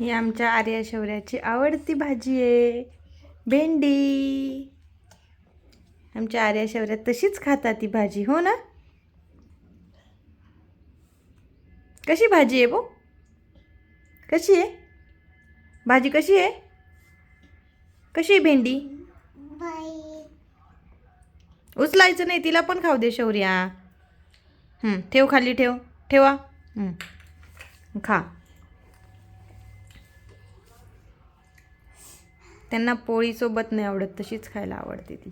ही आमच्या आर्या शौर्याची आवडती भाजी आहे. भेंडी. आमच्या आर्या शौर्यात तशीच खातात ती भाजी हो ना? कशी भाजी आहे बो? कशी आहे? भाजी कशी आहे? कशी आहे भेंडी? उचलायचं नाही तिला पण खाऊ दे शौर्या ठेव खाली ठेव. ठेवा. खा. त्यांना पोळीसोबत नाही आवडत तशीच खायला आवडते ती.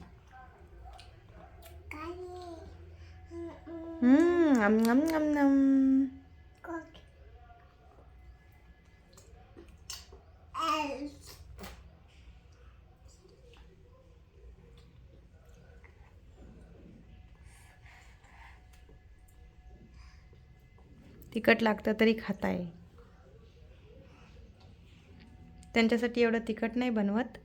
तिखट लागतं तरी खाताय. त्यांच्यासाठी एवढं तिखट नाही बनवत.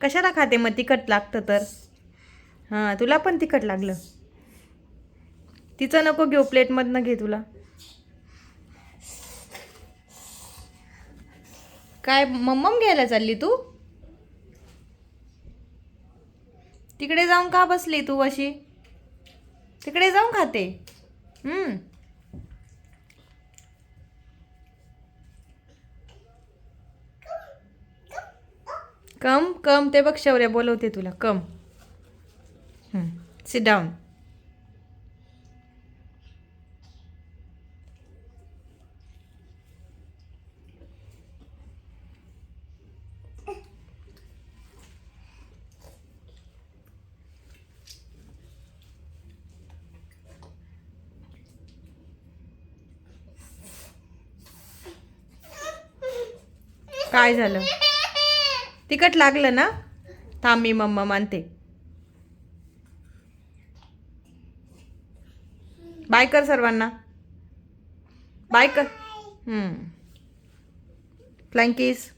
कशाला खाते? मग तिखट लागतं तर. हां तुला पण तिखट लागलं. तिचं नको घेऊ प्लेटमधनं घे तुला. काय मम्मम घ्यायला चालली तू? तिकडे जाऊन का बसली तू अशी? तिकडे जाऊन खाते हम्म. कम कम ते बघ शौर्य बोलवते तुला कम. सिट डाऊन काय झालं? तिखट लागलं ना? थांब मी मम्मा मानते. बाय कर सर्वांना. बाय कर. फ्लँकीस